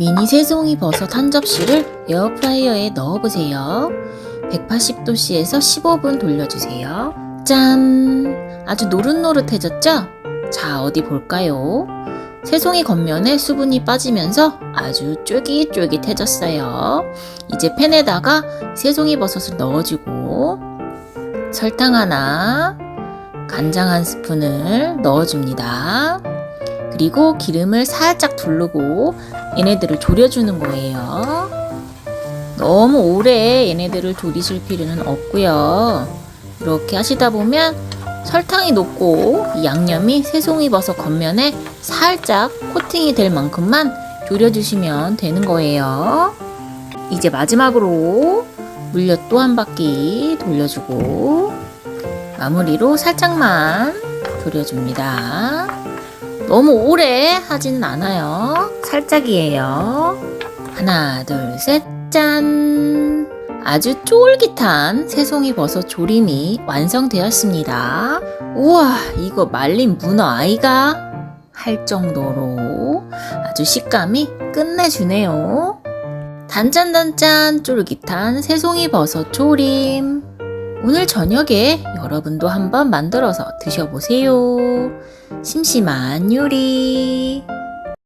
미니 새송이 버섯 한 접시를 에어프라이어에 넣어보세요. 180도씨에서 15분 돌려주세요. 짠! 아주 노릇노릇해졌죠? 자, 어디 볼까요? 새송이 겉면에 수분이 빠지면서 아주 쫄깃쫄깃해졌어요. 이제 팬에다가 새송이 버섯을 넣어주고 설탕 하나, 간장 한 스푼을 넣어줍니다. 그리고 기름을 살짝 두르고 얘네들을 졸여주는 거예요. 너무 오래 얘네들을 졸이실 필요는 없고요. 이렇게 하시다 보면 설탕이 녹고 이 양념이 새송이 버섯 겉면에 살짝 코팅이 될 만큼만 졸여주시면 되는 거예요. 이제 마지막으로 물엿 또 한 바퀴 돌려주고 마무리로 살짝만 졸여줍니다. 너무 오래 하지는 않아요. 살짝이에요. 하나, 둘, 셋, 짠! 아주 쫄깃한 새송이 버섯 조림이 완성되었습니다. 우와, 이거 말린 문어 아이가? 할 정도로 아주 식감이 끝내주네요. 단짠단짠 쫄깃한 새송이 버섯 조림. 오늘 저녁에 여러분도 한번 만들어서 드셔보세요. 심심한 요리.